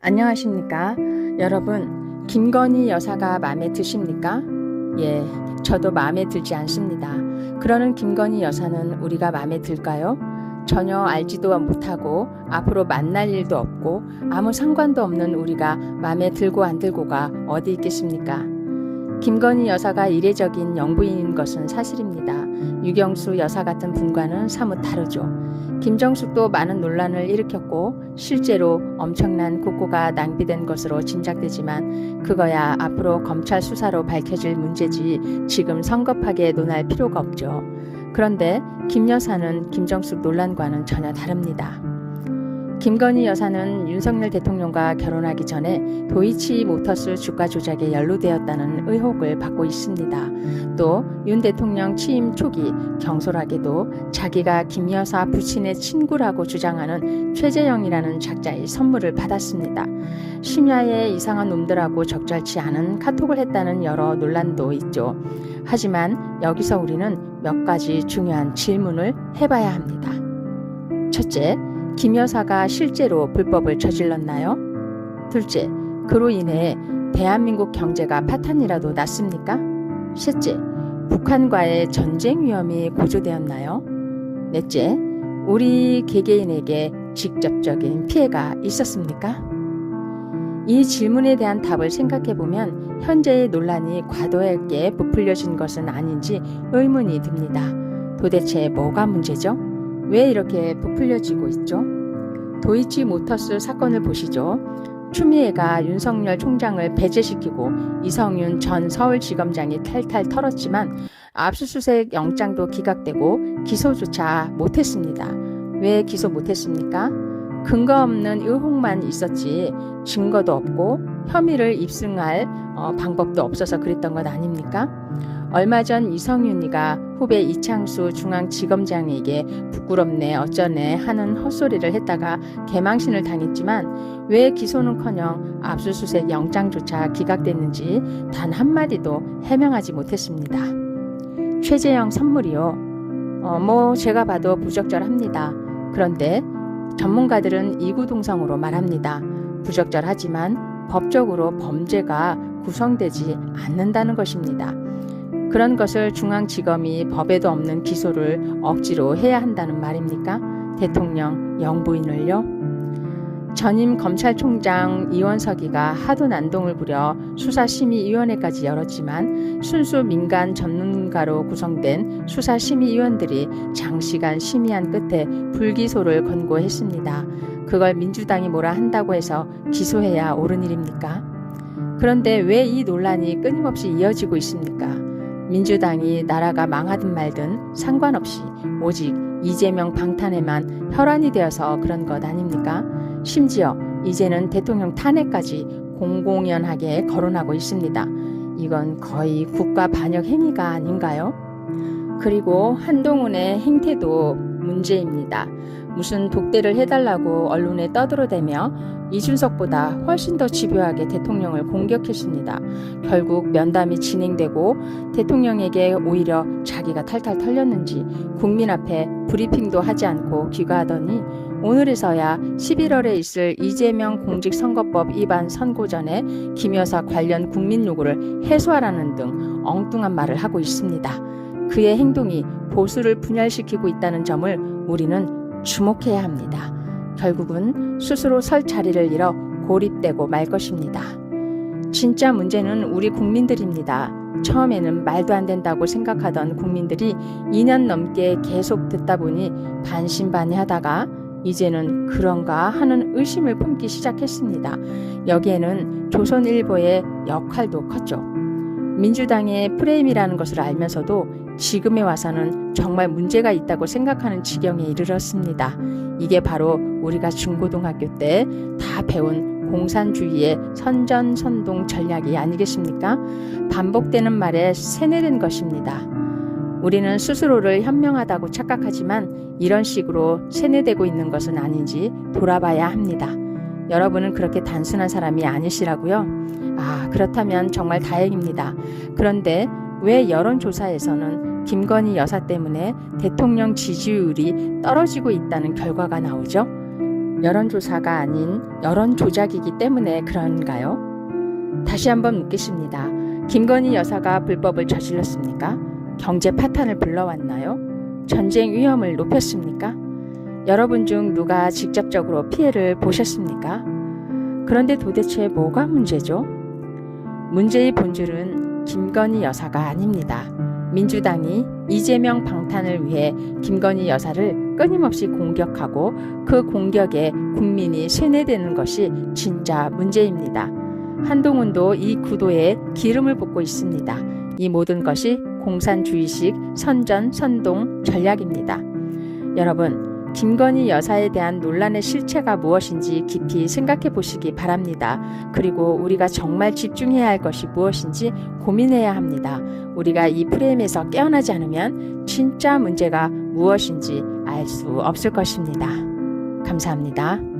안녕하십니까? 여러분, 김건희 여사가 마음에 드십니까? 예, 저도 마음에 들지 않습니다. 그러는 김건희 여사는 우리가 마음에 들까요? 전혀 알지도 못하고 앞으로 만날 일도 없고 아무 상관도 없는 우리가 마음에 들고 안 들고가 어디 있겠습니까? 김건희 여사가 이례적인 영부인인 것은 사실입니다. 유경수 여사 같은 분과는 사뭇 다르죠. 김정숙도 많은 논란을 일으켰고 실제로 엄청난 국고가 낭비된 것으로 짐작되지만 그거야 앞으로 검찰 수사로 밝혀질 문제지 지금 성급하게 논할 필요가 없죠. 그런데 김 여사는 김정숙 논란과는 전혀 다릅니다. 김건희 여사는 윤석열 대통령과 결혼하기 전에 도이치 모터스 주가 조작에 연루되었다는 의혹을 받고 있습니다. 또 윤 대통령 취임 초기 경솔하게도 자기가 김 여사 부친의 친구라고 주장하는 최재영이라는 작자의 선물을 받았습니다. 심야에 이상한 놈들하고 적절치 않은 카톡을 했다는 여러 논란도 있죠. 하지만 여기서 우리는 몇 가지 중요한 질문을 해봐야 합니다. 첫째, 김 여사가 실제로 불법을 저질렀나요? 둘째, 그로 인해 대한민국 경제가 파탄이라도 났습니까? 셋째, 북한과의 전쟁 위험이 고조되었나요? 넷째, 우리 개개인에게 직접적인 피해가 있었습니까? 이 질문에 대한 답을 생각해 보면 현재의 논란이 과도하게 부풀려진 것은 아닌지 의문이 듭니다. 도대체 뭐가 문제죠? 왜 이렇게 부풀려지고 있죠? 도이치 모터스 사건을 보시죠. 추미애가 윤석열 총장을 배제시키고 이성윤 전 서울지검장이 탈탈 털었지만 압수수색 영장도 기각되고 기소조차 못했습니다. 왜 기소 못했습니까? 근거 없는 의혹만 있었지 증거도 없고 혐의를 입증할 어, 방법도 없어서 그랬던 것 아닙니까? 얼마 전 이성윤이가 후배 이창수 중앙지검장에게 부끄럽네 어쩌네 하는 헛소리를 했다가 개망신을 당했지만 왜 기소는커녕 압수수색 영장조차 기각됐는지 단 한마디도 해명하지 못했습니다. 최재형 선물이요. 어, 뭐 제가 봐도 부적절합니다. 그런데 전문가들은 이구동성으로 말합니다. 부적절하지만 법적으로 범죄가 구성되지 않는다는 것입니다. 그런 것을 중앙지검이 법에도 없는 기소를 억지로 해야 한다는 말입니까? 대통령 영부인을요? 전임 검찰총장 이원석이가 하도 난동을 부려 수사심의위원회까지 열었지만 순수 민간 전문가로 구성된 수사심의위원들이 장시간 심의한 끝에 불기소를 권고했습니다. 그걸 민주당이 뭐라 한다고 해서 기소해야 옳은 일입니까? 그런데 왜 이 논란이 끊임없이 이어지고 있습니까? 민주당이 나라가 망하든 말든 상관없이 오직 이재명 방탄에만 혈안이 되어서 그런 것 아닙니까? 심지어 이제는 대통령 탄핵까지 공공연하게 거론하고 있습니다. 이건 거의 국가 반역 행위가 아닌가요? 그리고 한동훈의 행태도 문제입니다. 무슨 독대를 해달라고 언론에 떠들어대며 이준석보다 훨씬 더 집요하게 대통령을 공격했습니다. 결국 면담이 진행되고 대통령에게 오히려 자기가 탈탈 털렸는지 국민 앞에 브리핑도 하지 않고 귀가하더니 오늘에서야 11월에 있을 이재명 공직선거법 위반 선고전에 김 여사 관련 국민 요구를 해소하라는 등 엉뚱한 말을 하고 있습니다. 그의 행동이 보수를 분열시키고 있다는 점을 우리는 주목해야 합니다. 결국은 스스로 설 자리를 잃어 고립되고 말 것입니다. 진짜 문제는 우리 국민들입니다. 처음에는 말도 안 된다고 생각하던 국민들이 2년 넘게 계속 듣다 보니 반신반의 하다가 이제는 그런가 하는 의심을 품기 시작했습니다. 여기에는 조선일보의 역할도 컸죠. 민주당의 프레임이라는 것을 알면서도 지금에 와서는 정말 문제가 있다고 생각하는 지경에 이르렀습니다. 이게 바로 우리가 중고등학교 때 다 배운 공산주의의 선전선동 전략이 아니겠습니까? 반복되는 말에 세뇌된 것입니다. 우리는 스스로를 현명하다고 착각하지만 이런 식으로 세뇌되고 있는 것은 아닌지 돌아봐야 합니다. 여러분은 그렇게 단순한 사람이 아니시라고요? 아, 그렇다면 정말 다행입니다. 그런데 왜 여론조사에서는 김건희 여사 때문에 대통령 지지율이 떨어지고 있다는 결과가 나오죠? 여론조사가 아닌 여론 조작이기 때문에 그런가요? 다시 한번 묻겠습니다. 김건희 여사가 불법을 저질렀습니까? 경제 파탄을 불러왔나요? 전쟁 위험을 높였습니까? 여러분 중 누가 직접적으로 피해를 보셨습니까? 그런데 도대체 뭐가 문제죠? 문제의 본질은 김건희 여사가 아닙니다. 민주당이 이재명 방탄을 위해 김건희 여사를 끊임없이 공격하고 그 공격에 국민이 세뇌되는 것이 진짜 문제입니다. 한동훈도 이 구도에 기름을 붓고 있습니다. 이 모든 것이 공산주의식 선전 선동 전략입니다. 여러분, 김건희 여사에 대한 논란의 실체가 무엇인지 깊이 생각해 보시기 바랍니다. 그리고 우리가 정말 집중해야 할 것이 무엇인지 고민해야 합니다. 우리가 이 프레임에서 깨어나지 않으면 진짜 문제가 무엇인지 알 수 없을 것입니다. 감사합니다.